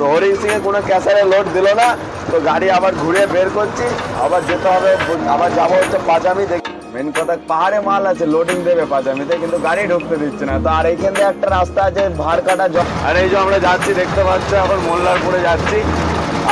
তো হরিং সিং এ কোনো ক্যাসারে লোড দিল না। তো গাড়ি আবার ঘুরে বের করছি। আবার যেতে হবে, আবার যাব হচ্ছে পাঁচামি দেখি মেন কথা পাহাড়ে মাল আছে লোডিং দেবে পাঁচামিতে, কিন্তু গাড়ি ঢুকতে দিচ্ছে না। তো আর এইখান থেকে একটা রাস্তা আছে, ভাড় কাটা আর এই যে আমরা যাচ্ছি, দেখতে পাচ্ছ এখন মোল্লারপুরে যাচ্ছি।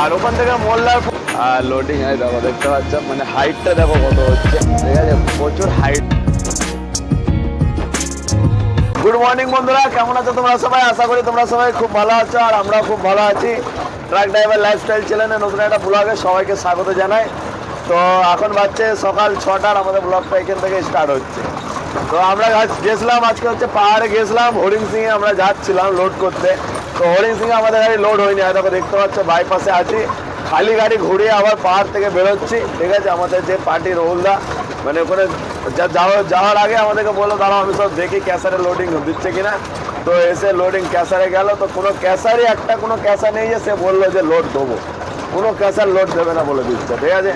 আর ওখান থেকে মোল্লারপুর আর লোডিং হয় দেখো, দেখতে পাচ্ছ মানে হাইটটা দেখো কত হচ্ছে। ঠিক আছে, প্রচুর হাইট গুড মর্নিং বন্ধুরা। কেমন আছো তোমরা সবাই? আশা করি তোমরা সবাই খুব ভালো আছো আর আমরাও খুব ভালো আছি। ট্রাক ড্রাইভার লাইফস্টাইল চ্যানেলে নতুন একটা ব্লগে সবাইকে স্বাগত জানাই। তো এখন বাজছে সকাল ছটার, আমাদের ব্লগটা এখান থেকে স্টার্ট হচ্ছে। তো আমরা গেছিলাম, আজকে হচ্ছে পাহাড়ে গেছিলাম হরিং সিংয়ে আমরা যাচ্ছিলাম লোড করতে। তো হরিং সিংয়ে আমাদের গাড়ি লোড হয়নি দেখো দেখতে পাচ্ছ বাইপাসে আছি। খালি গাড়ি ঘুরিয়ে আবার পাহাড় থেকে বেরোচ্ছি। ঠিক আছে, আমাদের যে পার্টি রহুলদা মানে ওখানে যাওয়ার আগে আমাদেরকে বলল দাঁড়াও, আমি সব দেখি ক্যাসারে লোডিং দিচ্ছে কিনা। তো এসে লোডিং ক্যাসারে গেল, তো কোনো ক্যাসারই একটা, কোনো ক্যাসার নেই যে সে বলল যে লোড দেবো। কোনো ক্যাসার লোড দেবে না বলে দিচ্ছে, ঠিক আছে?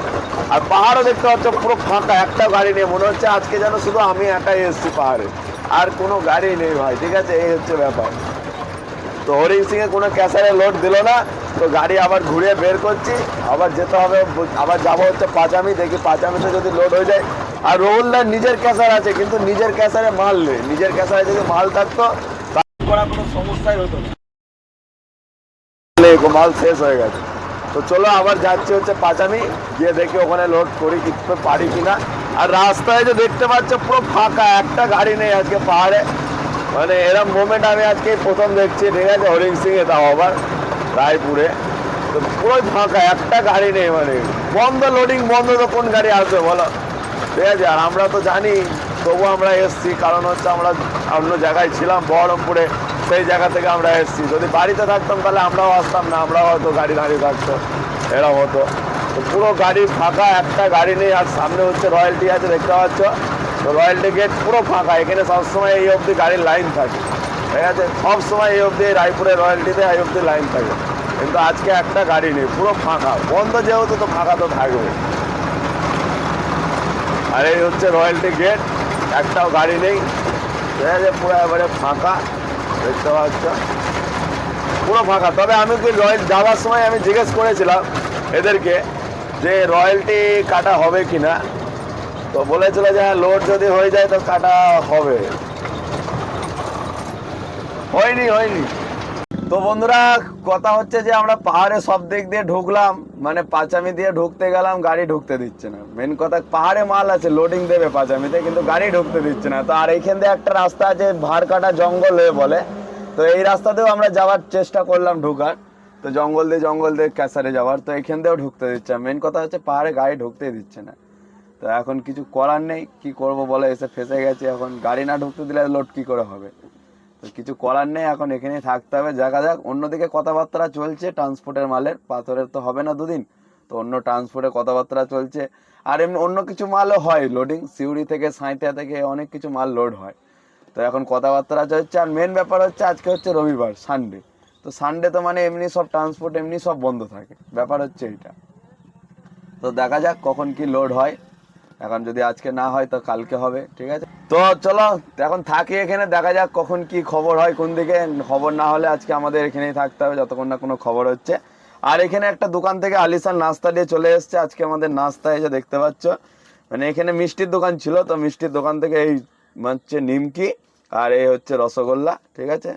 আর পাহাড়ও দেখতে পাচ্ছ, পুরো ফাঁকা, একটা গাড়ি নেই। মনে হচ্ছে আজকে যেন শুধু আমি একাই এসেছি পাহাড়ে। আর কোনো গাড়ি নেই ভাই, ঠিক আছে? এই হচ্ছে ব্যাপার। তো হরিং সিং এ কোনো ক্যাসারে লোড দিল না। তো গাড়ি আবার ঘুরে বের করছি। আবার যেতে হবে, আবার যাব হচ্ছে পাঁচামি। দেখি পাঁচামিতে যদি লোড হয়ে যায় আর রহুলদার নিজের ক্যাসার আছে, কিন্তু নিজের ক্যাসারে মাল নেই। নিজের ক্যাসারে যদি মাল থাকতো করা কোনো সমস্যাই হতো মাল শেষ হয়ে গেছে। তো চলো, আবার যাচ্ছি হচ্ছে পাঁচামি। গিয়ে দেখি ওখানে লোড করি কিছু পারি কিনা। আর রাস্তায় যে দেখতে পাচ্ছ, পুরো ফাঁকা, একটা গাড়ি নেই আজকে পাহাড়ে। মানে এরম মোমেন্ট আমি আজকে প্রথম দেখছি। ঠিক আছে হরিং সিং এ তাও আবার, রায়পুরে। তো পুরোই ফাঁকা, একটা গাড়ি নেই মানে। বন্ধ লোডিং বন্ধ তো কোন গাড়ি আসবে বলো? ঠিক আছে, আর আমরা তো জানি তবু আমরা এসছি, কারণ হচ্ছে আমরা অন্য জায়গায় ছিলাম, বহরমপুরে, সেই জায়গা থেকে আমরা এসছি। যদি বাড়িতে থাকতাম তাহলে আমরাও আসতাম না, আমরাও হয়তো গাড়ি দাঁড়িয়ে থাকতো এরকম হতো। পুরো গাড়ি ফাঁকা, একটা গাড়ি নেই, আর সামনে হচ্ছে রয়্যালটি আছে, দেখতে পাচ্ছ? তো রয়্যালটি গেট পুরো ফাঁকা, এখানে সবসময় এই অবধি গাড়ির লাইন থাকে। ঠিক আছে? সবসময় এই অবধি রায়পুরে রয়্যালটিতে এই অবধি লাইন থাকে। কিন্তু আজকে একটা গাড়ি নেই, পুরো ফাঁকা, বন্ধ যেহেতু তো ফাঁকা তো থাকবে আর এই হচ্ছে রয়্যালটি গেট, একটাও গাড়ি নেই। ঠিক আছে পুরো এবারে ফাঁকা, দেখতে পাচ্ছ? পুরো ফাঁকা। তবে আমি কি রয়্যাল যাওয়ার সময় আমি জিজ্ঞেস করেছিলাম এদেরকে যে রয়্যালটি কাটা হবে কি না তো বলেছিল যে হ্যাঁ লোড যদি হয়ে যায় তো কাটা হবে। হয়নি হয়নি। তো বন্ধুরা, কথা হচ্ছে যে আমরা পাহাড়ে সব দিক দিয়ে ঢুকলাম মানে পাঁচামি দিয়ে ঢুকতে গেলাম, গাড়ি ঢুকতে দিচ্ছে না। মেন কথা, পাহাড়ে মাল আছে লোডিং দেবে পাঁচামিতে, কিন্তু গাড়ি ঢুকতে দিচ্ছে না। তো আর এইখান দিয়ে একটা রাস্তা আছে ভার কাটা জঙ্গল হয়ে বলে। তো এই রাস্তাতেও আমরা যাওয়ার চেষ্টা করলাম ঢুকার। তো জঙ্গল দিয়ে জঙ্গল দিয়ে ক্যাসারে যাওয়ার, তো এখান দিয়েও ঢুকতে দিচ্ছে মেন কথা হচ্ছে, পাহাড়ে গাড়ি ঢুকতেই দিচ্ছে না। তো এখন কিছু করার নেই, কি করব বলে, এসে ফেসে গেছে। এখন গাড়ি না ঢুকতে দিলে লোড কি করে হবে? তো কিছু করার নেই, এখন এখানেই থাকতে হবে। দেখা যাক, অন্যদিকে কথাবার্তা চলছে, ট্রান্সপোর্টের মালের। পাথরের তো হবে না দুদিন, তো অন্য ট্রান্সপোর্টের কথাবার্তা চলছে। আর এমনি অন্য কিছু মালও হয় লোডিং সিউড়ি থেকে সাঁইতিয়া থেকে অনেক কিছু মাল লোড হয়। তো এখন কথাবার্তা চলছে, আর মেন ব্যাপার হচ্ছে, আজকে হচ্ছে রবিবার সানডে তো সানডে তো মানে এমনি সব ট্রান্সপোর্ট এমনি সব বন্ধ থাকে। ব্যাপার হচ্ছে এইটা। তো দেখা যাক কখন কি লোড হয়। এখন যদি আজকে না হয়, তো কালকে হবে, ঠিক আছে? তো চলো, এখন থাকি এখানে, দেখা যাক কখন কি খবর হয়, কোন দিকে। খবর না হলে আজকে আমাদের এখানেই থাকতে হবে, যতক্ষণ না কোনো খবর হচ্ছে। আর এখানে একটা দোকান থেকে আলিসান নাস্তা দিয়ে চলে এসছে, আজকে আমাদের নাস্তা এসে দেখতে পাচ্ছ। মানে এখানে মিষ্টির দোকান ছিল, তো মিষ্টির দোকান থেকে এই হচ্ছে নিমকি, আর এই হচ্ছে রসগোল্লা, ঠিক আছে?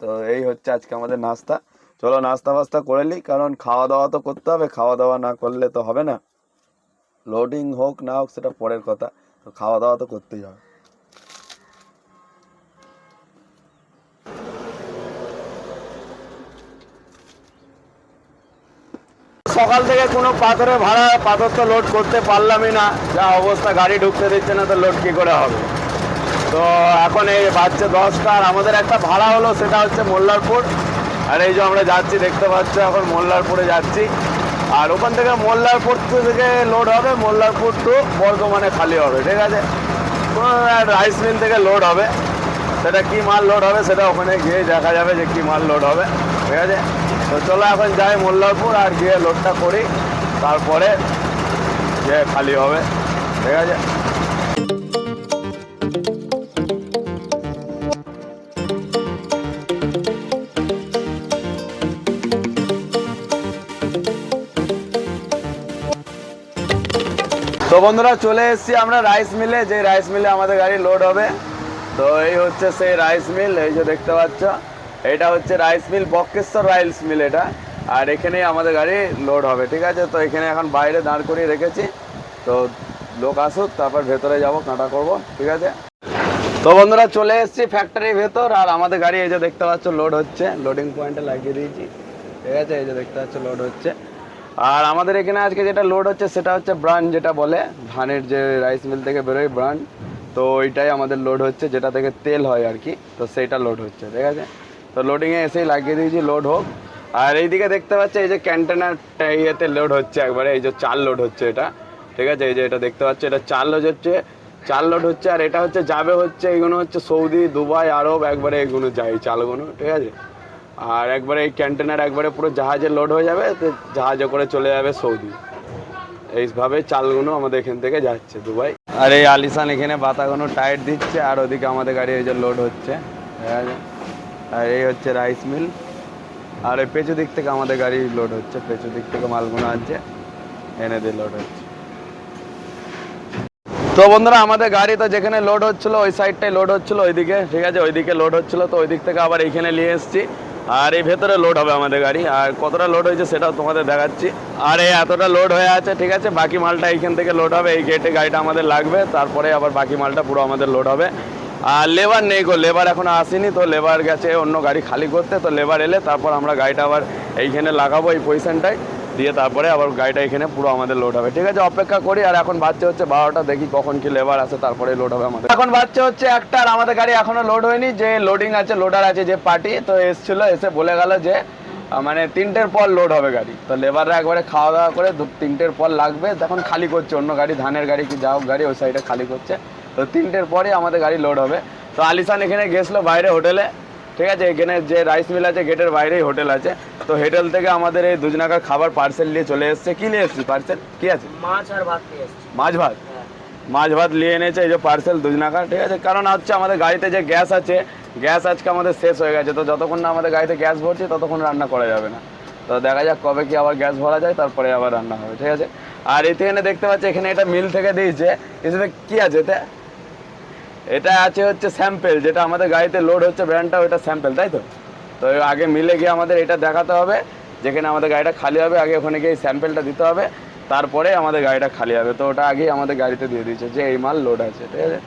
তো এই হচ্ছে আজকে আমাদের নাস্তা। চলো, নাস্তা ফাস্তা করে নিই, কারণ খাওয়া দাওয়া তো করতে হবে, খাওয়া দাওয়া না করলে তো হবে না। লোডিং হোক না হোক, সেটা পরের কথা। তো খাওয়া দাওয়া তো করতেই হবে। সকাল থেকে কোনো পাথরে ভাড়া, পাথর তো লোড করতে পারলামই না। যা অবস্থা, গাড়ি ঢুকতে দিচ্ছে না, তো লোড কি করে হবে? তো এখন এই বাচ্চা দশটা, আর আমাদের একটা ভাড়া হলো, সেটা হচ্ছে মোল্লারপুর। আর এই যে আমরা যাচ্ছি, দেখতে পাচ্ছ এখন মোল্লারপুরে যাচ্ছি। আর ওখান থেকে মোল্লারপুর থেকে লোড হবে, মোল্লারপুর টু বর্ধমানে খালি হবে, ঠিক আছে? রাইস মিল থেকে লোড হবে। সেটা কি মাল লোড হবে সেটা ওখানে গিয়ে দেখা যাবে যে কি মাল লোড হবে, ঠিক আছে? তো চলো এখন যাই মোল্লারপুর আর গিয়ে লোডটা করি, তারপরে গিয়ে খালি হবে, ঠিক আছে? তো বন্ধুরা, চলে এসেছি আমরা রাইস মিলে যে রাইস মিলে আমাদের গাড়ি লোড হবে, তো এই হচ্ছে সেই রাইস মিল এই যে দেখতে পাচ্ছ। এটা হচ্ছে rice mill Bakreshwar rice mill এটা। আর এখানেই আমাদের গাড়ি লোড হবে, ঠিক আছে? তো এখানে এখন বাইরে দাঁড় করিয়ে রেখেছি। তো লোক আসুক, তারপর ভেতরে যাব, কাঁটা করব, ঠিক আছে? তো বন্ধুরা, চলে এসেছি ফ্যাক্টরির ভেতর। আর আমাদের গাড়ি এই যে দেখতে পাচ্ছ লোড হচ্ছে। লোডিং পয়েন্টে লাগিয়ে দিয়েছি, ঠিক আছে? এই যে দেখতে পাচ্ছ লোড হচ্ছে। আর আমাদের এখানে আজকে যেটা লোড হচ্ছে, সেটা হচ্ছে ব্রান্ড যেটা বলে, ধানের যে রাইস মিল থেকে বেরোয় ব্রান্ড তো ওইটাই আমাদের লোড হচ্ছে, যেটা থেকে তেল হয় আর কি। তো সেইটা লোড হচ্ছে, ঠিক আছে? তো লোডিংয়ে এসেই লাগিয়ে দিয়েছি লোড হোক। আর এইদিকে দেখতে পাচ্ছ, এই যে ক্যান্টেনার ইয়েতে লোড হচ্ছে একবারে, এই যে চাল লোড হচ্ছে এটা, ঠিক আছে? এই যে এটা দেখতে পাচ্ছ, এটা চাল লোড হচ্ছে, চাল লোড হচ্ছে, আর এটা হচ্ছে, যাবে হচ্ছে এগুলো হচ্ছে সৌদি, দুবাই, আরব, একবারে এগুলো যায়, চালগুলো, ঠিক আছে? আর একবারে এই ক্যান্টেনার একবারে পুরো জাহাজে লোড হয়ে যাবে, তো জাহাজে করে চলে যাবে সৌদি। এইভাবে চালগুলো আমাদের এখান থেকে যাচ্ছে দুবাই। আর এই আলিসান এখানে বাতাগুলো টায়ার দিচ্ছে, আর ওদিকে আমাদের গাড়ি এই যে লোড হচ্ছে। আছে আর এই হচ্ছে রাইস মিল আর এই পেছু দিক থেকে আমাদের গাড়ি লোড হচ্ছে, পেছু দিক থেকে মালগুলো আছে এনে দিয়ে লোড হচ্ছে। তো বন্ধুরা, আমাদের গাড়ি তো যেখানে লোড হচ্ছিল, ওই সাইডটাই লোড হচ্ছিল, ওইদিকে, ঠিক আছে? ওইদিকে লোড হচ্ছিল, তো ওই দিক থেকে আবার এইখানে নিয়ে এসেছি। আর এই ভেতরে লোড হবে আমাদের গাড়ি। আর কতটা লোড হয়েছে সেটাও তোমাদের দেখাচ্ছি। আর এই এতটা লোড হয়ে আছে, ঠিক আছে? বাকি মালটা এইখান থেকে লোড হবে, এই গেটে গাড়িটা আমাদের লাগবে। তারপরে আবার বাকি মালটা পুরো আমাদের লোড হবে। আর লেবার নেই গো লেবার এখনও আসেনি, তো লেবার গেছে অন্য গাড়ি খালি করতে। তো লেবার এলে তারপর আমরা গাড়িটা আবার এইখানে লাগাবো এই পজিশনটায় দিয়ে তারপরে আবার গাড়িটা এখানে পুরো আমাদের লোড হবে। ঠিক আছে, অপেক্ষা করি, আর এখন বাচ্চা হচ্ছে বারোটা, দেখি কখন কি লেবার আসে, তারপরে লোড হবে আমাদের। এখন বাচ্চা হচ্ছে একটা, আর আমাদের গাড়ি এখনও লোড হয়নি, যে লোডিং আছে লোডার আছে, যে পার্টি তো এসছিল, এসে বলে গেল যে মানে তিনটের পর লোড হবে গাড়ি। তো লেবাররা একবারে খাওয়া দাওয়া করে তিনটের পর লাগবে তখন খালি করছে অন্য গাড়ি, ধানের গাড়ি কি যা হোক গাড়ি ওই সাইডে খালি করছে। তো তিনটের পরে আমাদের গাড়ি লোড হবে। তো আলিসান এখানে গেছিল বাইরে হোটেলে ঠিক আছে এখানে যে রাইস মিল আছে গেটের বাইরেই হোটেল আছে। তো হোটেল থেকে আমাদের এই দুজনাকার খাবার পার্সেল নিয়ে চলে এসছে। কি নিয়ে এসছি পার্সেল কি আছে? মাছ আর ভাত নিয়ে এসছি। মাছ ভাত? হ্যাঁ। মাছ ভাত নিয়ে এনেছে এই যে পার্সেল দুজনাকার ঠিক আছে? কারণ হচ্ছে আমাদের গাড়িতে যে গ্যাস আছে গ্যাস আজকে আমাদের শেষ হয়ে গেছে। তো যতক্ষণ না আমাদের গাড়িতে গ্যাস ভরছি ততক্ষণ রান্না করা যাবে না। তো দেখা যাক কবে কি আবার গ্যাস ভরা যায় তারপরে আবার রান্না হবে ঠিক আছে? আর এখানে দেখতে পাচ্ছি এখানে এটা মিল থেকে দিয়েছে। এখানে কি আছে এতে? এটা আছে হচ্ছে স্যাম্পেল যেটা আমাদের গাড়িতে লোড হচ্ছে ব্র্যান্ডটা ওটা স্যাম্পেল তাই তো? তো আগে মিলে গিয়ে আমাদের এটা দেখাতে হবে, যেখানে আমাদের গাড়িটা খালি হবে, আগে ওখানে গিয়ে স্যাম্পেলটা দিতে হবে, তারপরে আমাদের গাড়িটা খালি হবে। তো ওটা আগেই আমাদের গাড়িতে দিয়ে দিয়েছে যে এই মাল লোড আছে, ঠিক আছে?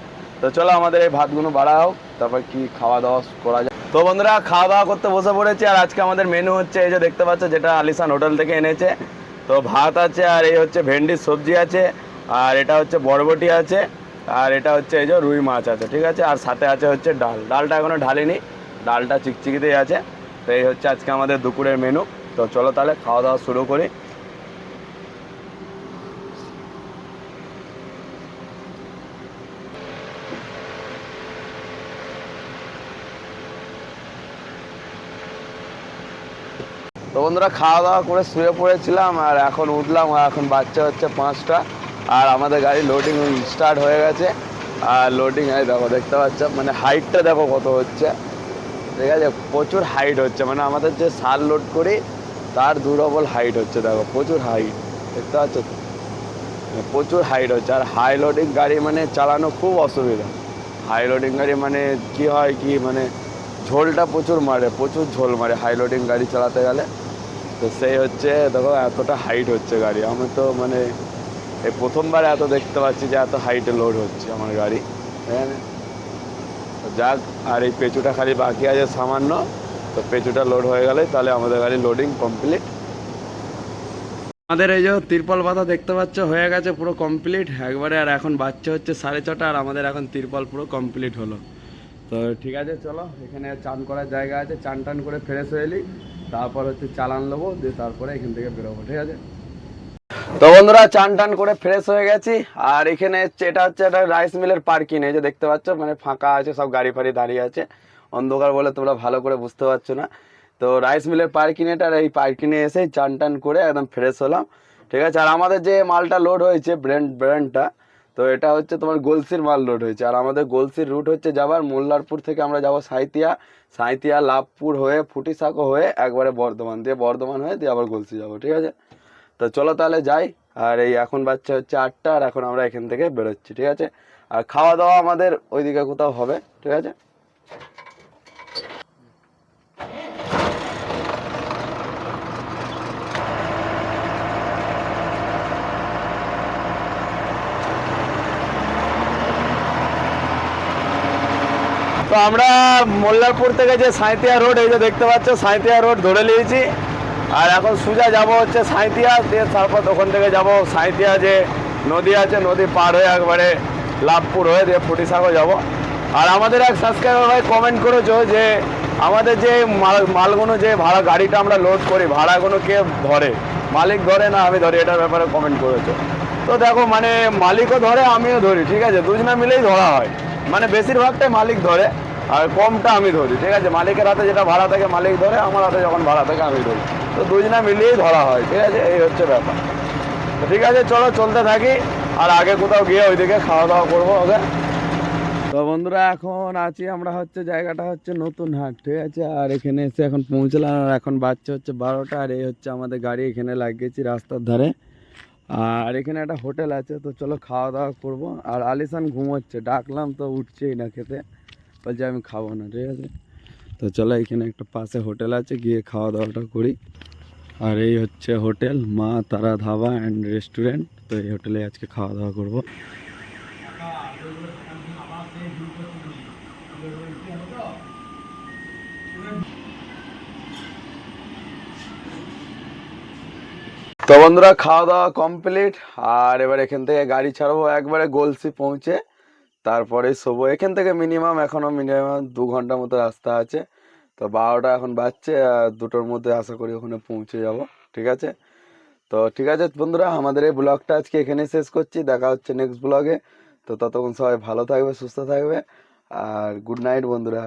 তো চলো আমাদের এই ভাতগুলো বাড়া হোক তারপর কি খাওয়া দাওয়া করা যায়। তো বন্ধুরা খাওয়া দাওয়া করতে বসে পড়েছি, আর আজকে আমাদের মেনু হচ্ছে এই যে দেখতে পাচ্ছ, যেটা আলিসান হোটেল থেকে এনেছে। তো ভাত আছে, আর এই হচ্ছে ভেন্ডির সবজি আছে, আর এটা হচ্ছে বরবটি আছে। আর এটা হচ্ছে এই যে রুই মাছ আছে, ঠিক আছে? আর সাথে আছে হচ্ছে ডাল। ডালটা এখনও ঢালিনি, ডালটা চিকচিকিতেই আছে। তো এই হচ্ছে আজকে আমাদের দুপুরের মেনু তো চলো তাহলে খাওয়া দাওয়া শুরু করি। তো বন্ধুরা, খাওয়া দাওয়া করে শুয়ে পড়েছিলাম, আর এখন উঠলাম, আর এখন বাচ্চা হচ্ছে পাঁচটা। আর আমাদের গাড়ি লোডিং স্টার্ট হয়ে গেছে। আর লোডিং এই দেখো, দেখতে পাচ্ছ? মানে হাইটটা দেখো কত হচ্ছে। ঠিক আছে? প্রচুর হাইট হচ্ছে। মানে আমাদের যে সার লোড করি, তার দুরবল হাইট হচ্ছে, দেখো, প্রচুর হাইট দেখতে পাচ্ছ? প্রচুর হাইট হচ্ছে। আর হাই লোডিং গাড়ি মানে চালানো খুব অসুবিধা। হাই লোডিং গাড়ি মানে কি হয়, কি মানে ঝোলটা প্রচুর মারে, প্রচুর ঝোল মারে হাই লোডিং গাড়ি চালাতে গেলে। তো সেই হচ্ছে, দেখো, এতটা হাইট হচ্ছে গাড়ি। আমি তো মানে এই প্রথমবার এত দেখতে পাচ্ছি যে এত হাইটে লোড হচ্ছে আমার গাড়ি। হ্যাঁ? যাক, আর এই পেঁচুটা খালি বাকি আছে সামান্য। তো পেঁচুটা লোড হয়ে গেলে তাহলে আমাদের গাড়ি লোডিং কমপ্লিট আমাদের এই যে তিরপল পাতা দেখতে পাচ্ছ, হয়ে গেছে পুরো কমপ্লিট একবারে আর এখন বাচ্চা হচ্ছে সাড়ে ছটা, আর আমাদের এখন তিরপল পুরো কমপ্লিট হলো। তো ঠিক আছে, চলো, এখানে চান করার জায়গা আছে। চান টান করে ফ্রেশ হয়ে এলি, তারপর হচ্ছে চালান নেব দিয়ে তারপরে এখান থেকে বেরোবো, ঠিক আছে? তো বন্ধুরা, চান টান করে ফ্রেশ হয়ে গেছি। আর এখানে এটা হচ্ছে একটা রাইস মিলের পার্কিং এই যে দেখতে পাচ্ছ মানে ফাঁকা আছে, সব গাড়ি ফাড়ি দাঁড়িয়ে আছে। অন্ধকার বলে তোমরা ভালো করে বুঝতে পারছ না। তো রাইস মিলের পার্কিং এটা এই পার্কিংয়ে এসে চান টান করে একদম ফ্রেশ হলাম। ঠিক আছে, আর আমাদের যে মালটা লোড হয়েছে ব্র্যান্ড ব্র্যান্ডটা তো এটা হচ্ছে তোমার গোলসির মাল লোড হয়েছে। আর আমাদের গোলসির রুট হচ্ছে যাবার, মোল্লারপুর থেকে আমরা যাব সাঁইতিয়া সাঁইতিয়া লাভপুর হয়ে, ফুটিসাঁকো হয়ে, একবারে বর্ধমান, দিয়ে বর্ধমান হয়ে দিয়ে আবার গোলসি যাব, ঠিক আছে? তো চলো তাহলে যাই। আর এই এখন বাচ্চা হচ্ছে আটটা, আর এখন আমরা এখান থেকে বেরোচ্ছি, ঠিক আছে? আর খাওয়া দাওয়া আমাদের ওইদিকে কোথাও হবে, ঠিক আছে? তো আমরা মোল্লারপুর থেকে যে সাঁইতিয়া রোড, এই যে দেখতে পাচ্ছ সাঁইতিয়া রোড ধরে নিয়েছি। আর এখন সোজা যাব হচ্ছে সাঁইতিয়া দিয়ে তারপর ওখান থেকে যাব সাঁইতিয়া যে নদী আছে, নদী পার হয়ে একবারে লাভপুর হয়ে দিয়ে ফুটিসাগর যাব। আর আমাদের এক সাবস্ক্রাইবার ভাই কমেন্ট করেছ যে আমাদের যে মাল, মালগুলো যে ভাড়া, গাড়িটা আমরা লোড করি, ভাড়াগুলো কে ধরে? মালিক ধরে না আমি ধরি, এটার ব্যাপারে কমেন্ট করেছ। তো দেখো মানে মালিকও ধরে, আমিও ধরি, ঠিক আছে? দুজনা মিলেই ধরা হয়। মানে বেশিরভাগটাই মালিক ধরে, আর কমটা আমি ধরি, ঠিক আছে? মালিকের হাতে যেটা ভাড়া থাকে, মালিক ধরে, আমার হাতে যখন ভাড়া থাকে, আমি ধরি। তো দুজনা মিলিয়েই ধরা হয়, ঠিক আছে? এই হচ্ছে ব্যাপার। ঠিক আছে, চলো, চলতে থাকি। আর আগে কোথাও গিয়ে ওইদিকে খাওয়া দাওয়া করব, ওকে? তো বন্ধুরা, এখন আছি আমরা হচ্ছে, জায়গাটা হচ্ছে নতুন হাট, ঠিক আছে? আর এখানে এসে এখন পৌঁছলাম, আর এখন বাচ্চা হচ্ছে বারোটা, আর এই হচ্ছে আমাদের গাড়ি এখানে লাগিয়েছি রাস্তার ধারে। আর এখানে একটা হোটেল আছে, তো চলো খাওয়া দাওয়া করব। আর আলিসান ঘুমোচ্ছে, ডাকলাম তো উঠছেই না খেতে। বলছে আমি খাব না, ঠিক আছে? তো চলো, এখানে একটা পাশে হোটেল আছে, গিয়ে খাওয়া দাওয়াটা করি। আর এই হচ্ছে হোটেল, মা তারা ধাবা অ্যান্ড রেস্টুরেন্ট তো এই হোটেলে আজকে খাওয়া দাওয়া করব। তো বন্ধুরা, খাওয়া দাওয়া কমপ্লিট আর এবার এখান থেকে গাড়ি ছাড়বো, একবারে গোলসি পৌঁছে। তারপরে শোবো। এখান থেকে মিনিমাম এখনও মিনিমাম দু ঘণ্টা মতো রাস্তা আছে। তো বারোটা এখন বাজছে দুটোর মধ্যে আশা করি ওখানে পৌঁছে যাব, ঠিক আছে? তো ঠিক আছে বন্ধুরা, আমাদের এই ব্লগটা আজকে এখানে শেষ করছি, দেখা হচ্ছে নেক্সট ব্লগে। তো ততক্ষণ সবাই ভালো থাকবে, সুস্থ থাকবে, আর গুড নাইট বন্ধুরা।